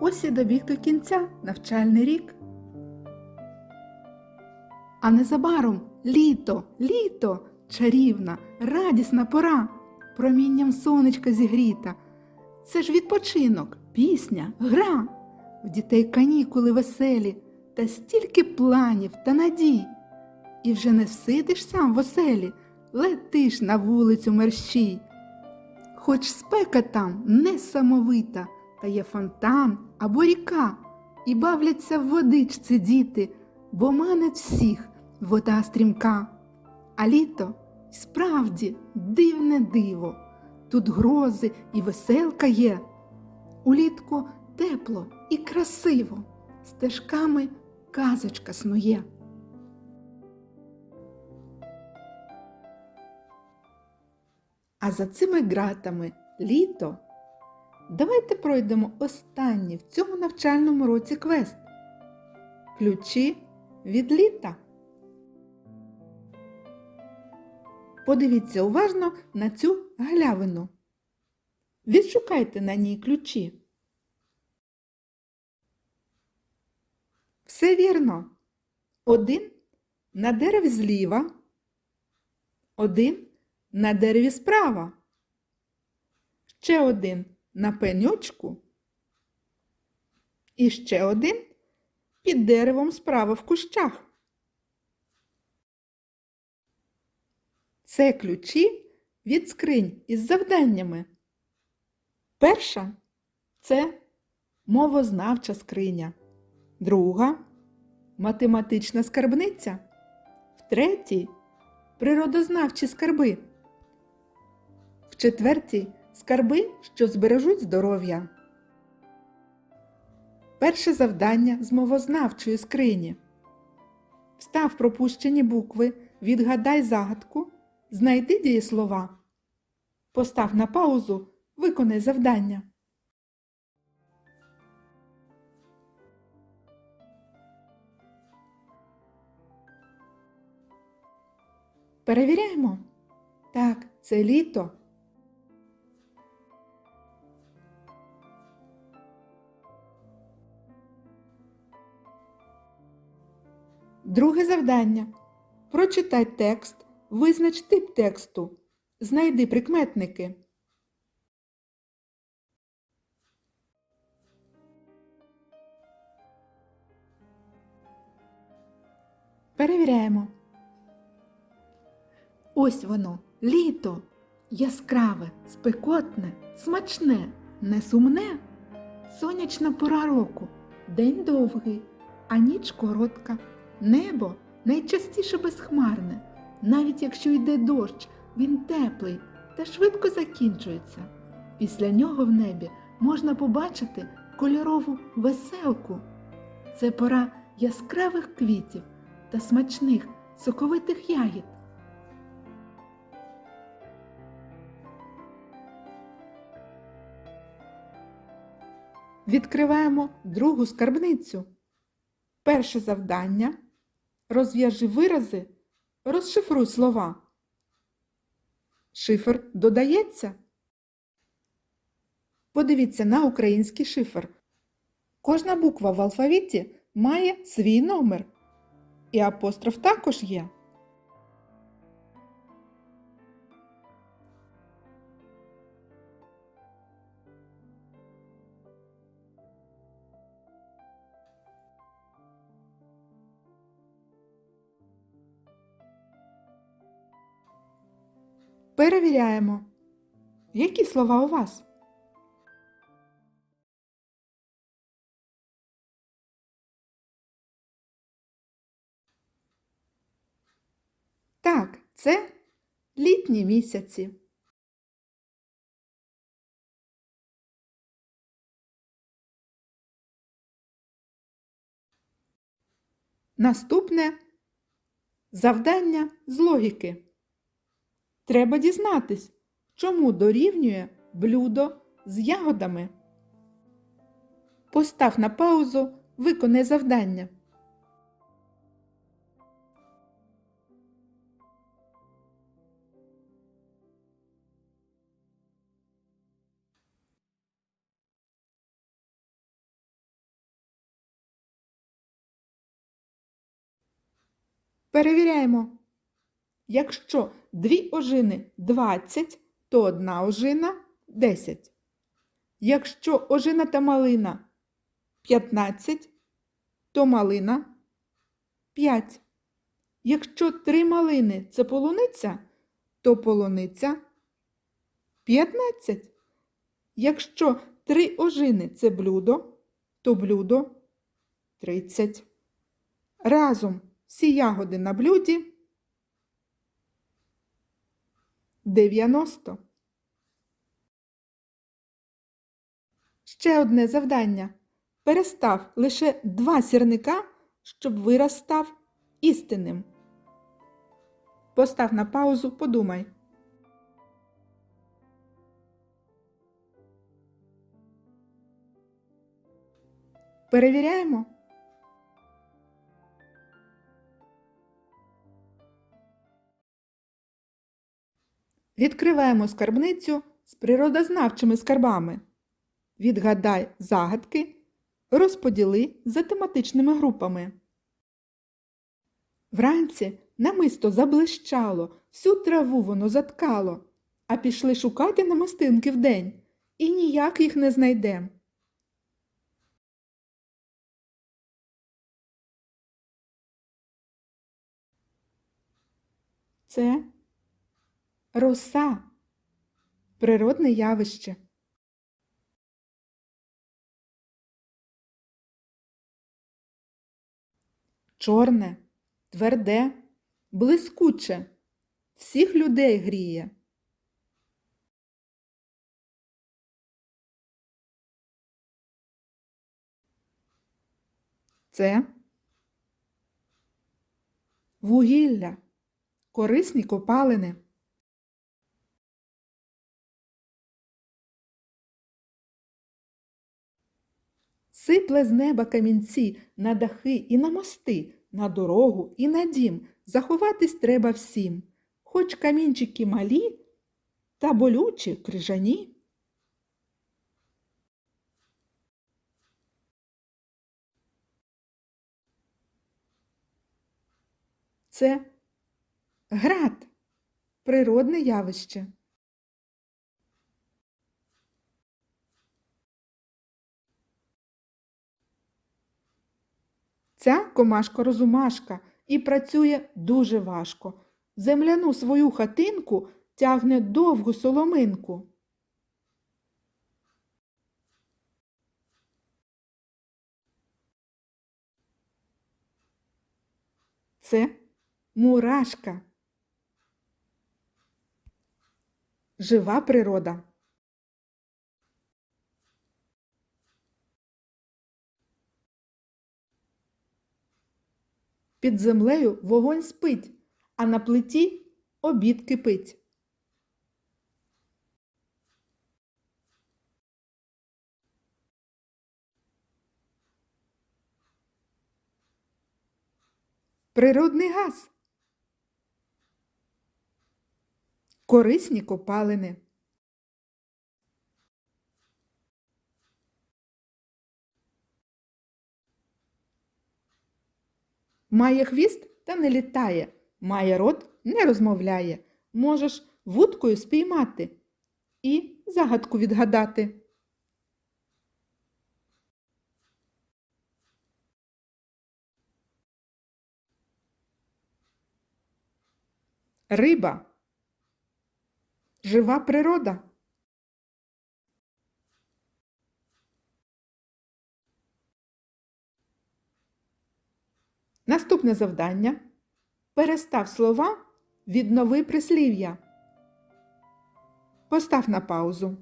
Ось і добіг до кінця навчальний рік. А незабаром літо, літо, чарівна, радісна пора, промінням сонечка зігріта. Це ж відпочинок, пісня, гра. В дітей канікули веселі, та стільки планів та надій. І вже не всидиш сам в оселі, летиш на вулицю мерщій. Хоч спека там несамовита, та є фонтан або ріка, і бавляться в водичці діти, бо манить всіх вода стрімка. А літо справді дивне диво. Тут грози і веселка є. Улітку тепло і красиво, стежками казочка снує. А за цими ґратами літо. Давайте пройдемо останній в цьому навчальному році квест. Ключі від літа. Подивіться уважно на цю галявину. Відшукайте на ній ключі. Все вірно. Один на дереві зліва, один на дереві справа, ще один на пеньочку і ще один під деревом справа в кущах. Це ключі від скринь із завданнями. Перша це мовознавча скриня, друга математична скарбниця, в третій природознавчі скарби, в четвертій скарби, що збережуть здоров'я. Перше завдання з мовознавчої скрині. Встав пропущені букви, відгадай загадку, знайди дієслова. Постав на паузу, виконай завдання. Перевіряємо. Так, це літо. Друге завдання. Прочитай текст, визнач тип тексту. Знайди прикметники. Перевіряємо. Ось воно, літо, яскраве, спекотне, смачне, несумне. Сонячна пора року, день довгий, а ніч коротка. Небо найчастіше безхмарне. Навіть якщо йде дощ, він теплий та швидко закінчується. Після нього в небі можна побачити кольорову веселку. Це пора яскравих квітів та смачних соковитих ягід. Відкриваємо другу скарбницю. Перше завдання. Розв'яжи вирази, розшифруй слова. Шифр додається. Подивіться на український шифр. Кожна буква в алфавіті має свій номер. І апостроф також є. Перевіряємо. Які слова у вас? Так, це літні місяці. Наступне завдання з логіки. Треба дізнатись, чому дорівнює блюдо з ягодами. Постав на паузу, виконай завдання. Перевіряємо. Якщо дві ожини 20, то одна ожина 10. Якщо ожина та малина 15, то малина 5. Якщо три малини це полуниця, то полуниця 15. Якщо три ожини це блюдо, то блюдо 30. Разом всі ягоди на блюді 90. Ще одне завдання. Перестав лише два сірника, щоб вираз став істинним. Постав на паузу, подумай. Перевіряємо. Відкриваємо скарбницю з природознавчими скарбами. Відгадай загадки, розподіли за тематичними групами. Вранці намисто заблищало, всю траву воно заткало, а пішли шукати намистинки вдень, і ніяк їх не знайдем. Це роса, природне явище. Чорне, тверде, блискуче, всіх людей гріє. Це вугілля, корисні копалини. Сипле з неба камінці на дахи і на мости, на дорогу і на дім. Заховатись треба всім, хоч камінчики малі та болючі крижані. Це град, природне явище. Ця комашка-розумашка і працює дуже важко. Земляну свою хатинку тягне довгу соломинку. Це мурашка. Жива природа. Під землею вогонь спить, а на плиті обід кипить. Природний газ. Корисні копалини. Має хвіст та не літає, має рот не розмовляє. Можеш вудкою спіймати і загадку відгадати. Риба. Жива природа. Наступне завдання. Перестав слова, віднови прислів'я. Постав на паузу.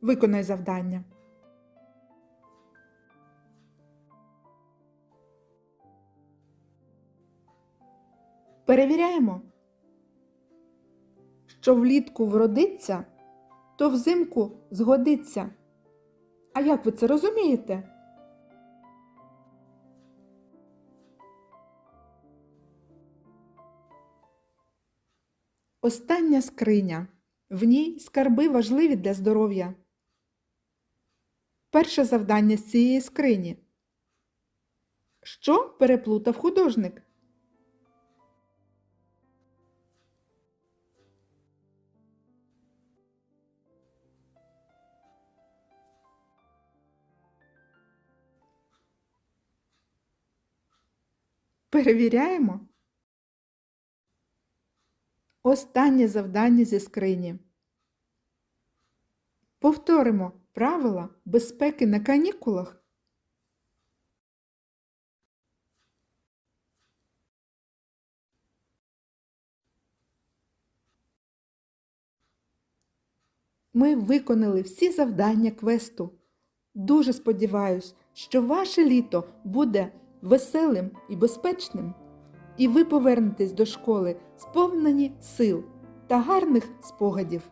Виконай завдання. Перевіряємо. Що влітку вродиться, то взимку згодиться. А як ви це розумієте? Остання скриня. В ній скарби важливі для здоров'я. Перше завдання з цієї скрині. Що переплутав художник? Перевіряємо. Останнє завдання зі скрині. Повторимо правила безпеки на канікулах. Ми виконали всі завдання квесту. Дуже сподіваюсь, що ваше літо буде веселим і безпечним, і ви повернетесь до школи сповнені сил та гарних спогадів.